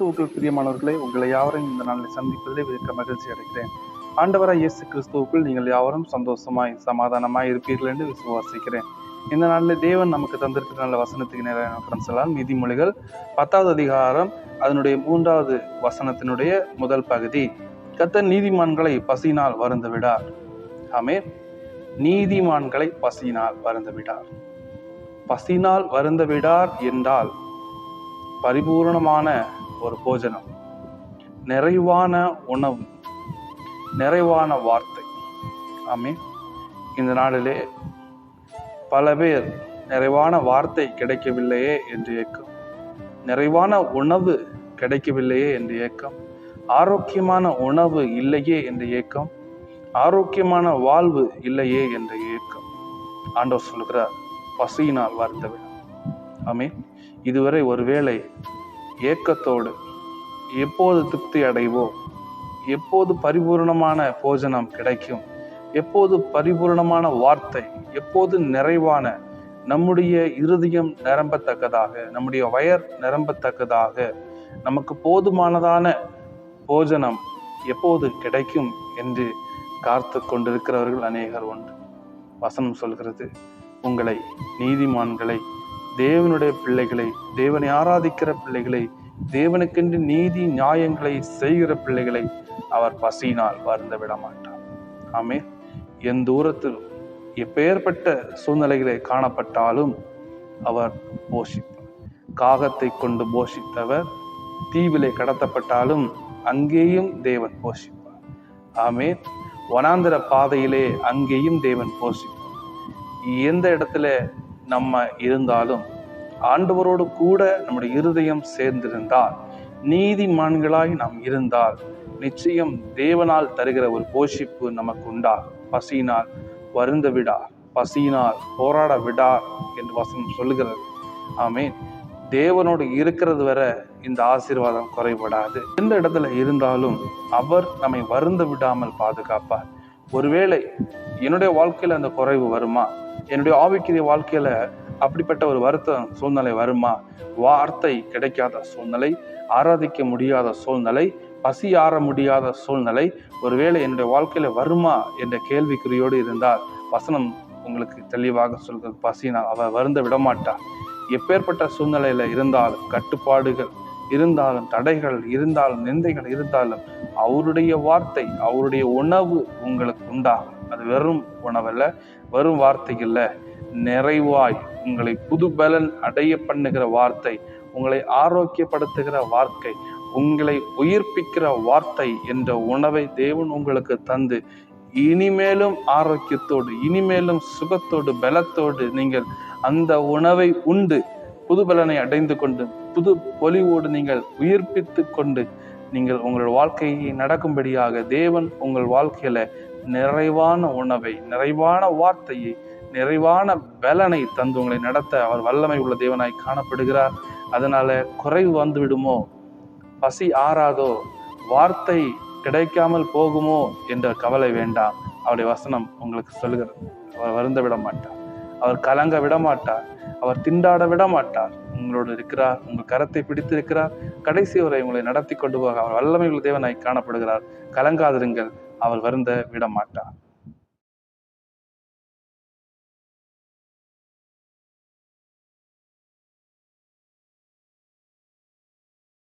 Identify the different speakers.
Speaker 1: பிரியமானவர்களே உங்களை யாவரும் இந்த நாளில் சந்திப்பதிலே மிக மகிழ்ச்சி அடைகிறேன். ஆண்டவராக இயேசு கிறிஸ்துவுக்குள் நீங்கள் யாவரும் சந்தோஷமாய் சமாதானமாய் இருப்பீர்கள் என்று விசுவாசிக்கிறேன். இந்த நாளில் தேவன் நமக்கு தந்திருக்கிற நல்ல வசனத்துக்கு நேரம் சொல்லலாம். நீதிமொழிகள் பத்தாவது அதிகாரம் அதனுடைய மூன்றாவது வசனத்தினுடைய முதல் பகுதி. கர்த்தர் நீதிமான்களை பசியினால் வருந்த விடார் ஆமே நீதிமான்களை பசியினால் வருந்த விடார் பசியினால் வருந்த விடார் என்றால் பரிபூரணமான ஒரு போஜனம். நிறைவான உணவு நிறைவான வார்த்தை. ஆமே இந்த நாளிலே பல பேர் நிறைவான வார்த்தை கிடைக்கவில்லையே என்று ஏக்கம். நிறைவான உணவு கிடைக்கவில்லையே என்று ஏக்கம். ஆரோக்கியமான உணவு இல்லையே என்ற ஏக்கம். ஆரோக்கியமான வாழ்வு இல்லையே என்ற ஏக்கம். ஆண்டவர் சொல்கிறார் பசியினால் வருந்தவிடும் ஆமே இதுவரை ஒருவேளை ஏக்கத்தோடு எப்போது திருப்தி அடைவோம் எப்போது பரிபூர்ணமான போஜனம் கிடைக்கும் எப்போது பரிபூர்ணமான வார்த்தை எப்போது நிறைவான நம்முடைய இருதயம் நிரம்பத்தக்கதாக நம்முடைய வயர் நிரம்பத்தக்கதாக நமக்கு போதுமானதான போஜனம் எப்போது கிடைக்கும் என்று காத்து கொண்டிருக்கிறவர்கள் அநேகர் உண்டு வசனம் சொல்கிறது உங்களை நீதிமான்களை தேவனுடைய பிள்ளைகளை தேவனை ஆராதிக்கிற பிள்ளைகளை தேவனுக்கென்று நீதி நியாயங்களை செய்கிற பிள்ளைகளை அவர் பசியினால் வருந்த விட மாட்டார் ஆமே என் தூரத்தில் எப்பேற்பட்ட சூழ்நிலைகளை காணப்பட்டாலும் அவர் போஷிப்பார். காகத்தை கொண்டு போஷித்தவர் தீவிலே கடத்தப்பட்டாலும் அங்கேயும் தேவன் போஷிப்பார். ஆமே வனாந்திர பாதையிலே அங்கேயும் தேவன் போஷிப்பார். எந்த இடத்துல நம்ம இருந்தாலும் ஆண்டவரோடு கூட நம்முடைய இருதயம் சேர்ந்திருந்தால் நீதிமான்களாய் நாம் இருந்தால் நிச்சயம் தேவனால் தருகிற ஒரு போஷிப்பு நமக்கு உண்டா பசியினால் வருந்த விடா பசியினால் போராட விடா என்று வசனம் சொல்லுகிறது. ஆமேன். தேவனோடு இருக்கிறது வர இந்த ஆசீர்வாதம் குறைபடாது. எந்த இடத்துல இருந்தாலும் அவர் நம்மை வருந்த விடாமல் பாதுகாப்பார். ஒருவேளை என்னுடைய வாழ்க்கையில் அந்த குறைவு வருமா? என்னுடைய ஆவிக்குரிய வாழ்க்கையில அப்படிப்பட்ட ஒரு வருத்தம் சூழ்நிலை வருமா? வார்த்தை கிடைக்காத சூழ்நிலை ஆராதிக்க முடியாத சூழ்நிலை பசி ஆற முடியாத சூழ்நிலை ஒருவேளை என்னுடைய வாழ்க்கையில வருமா? என்ற கேள்விக்குறியோடு இருந்தால் வசனம் உங்களுக்கு தெளிவாக சொல்கிறது. பசினால் அவள் வருந்த விடமாட்டார் எப்பேற்பட்ட சூழ்நிலையில இருந்தாலும் கட்டுப்பாடுகள் இருந்தாலும் தடைகள் இருந்தாலும் நிந்தைகள் இருந்தாலும் அவருடைய வார்த்தை அவருடைய உணவு உங்களுக்கு உண்டாகும். அது வெறும் உணவல்ல வெறும் வார்த்தைகள்ல. நிறைவாய் உங்களை புது பலன் அடைய பண்ணுகிற வார்த்தை உங்களை ஆரோக்கியப்படுத்துகிற வார்த்தை உங்களை உயிர்ப்பிக்கிற வார்த்தை என்ற உணவை தேவன் உங்களுக்கு தந்து இனிமேலும் ஆரோக்கியத்தோடு இனிமேலும் சுகத்தோடு பலத்தோடு நீங்கள் அந்த உணவை உண்டு. புது பலனை அடைந்து கொண்டு புது பொலிவோடு நீங்கள் உயிர்ப்பித்து கொண்டு நீங்கள் உங்கள் வாழ்க்கையை நடக்கும்படியாக தேவன் உங்கள் வாழ்க்கையில நிறைவான உணவை நிறைவான வார்த்தையை நிறைவான பலனை தந்து உங்களை நடத்த அவர் வல்லமை உள்ள தேவனாய் காணப்படுகிறார். அதனால குறைவு வந்து விடுமோ? பசி ஆறாதோ? வார்த்தை கிடைக்காமல் போகுமோ? என்ற கவலை வேண்டாம். அவருடைய வசனம் உங்களுக்கு சொல்கிறது அவர் வருந்த விட மாட்டார். அவர் கலங்க விட மாட்டார். அவர் திண்டாட விட மாட்டார். உங்களோடு இருக்கிறார். உங்கள் கரத்தை பிடித்து இருக்கிறார் கடைசி வரை உங்களை நடத்தி கொண்டு போக அவர் வல்லமை உள்ள தேவனாய் காணப்படுகிறார். கலங்காதிருங்கள். அவர் வருந்த விட மாட்டார்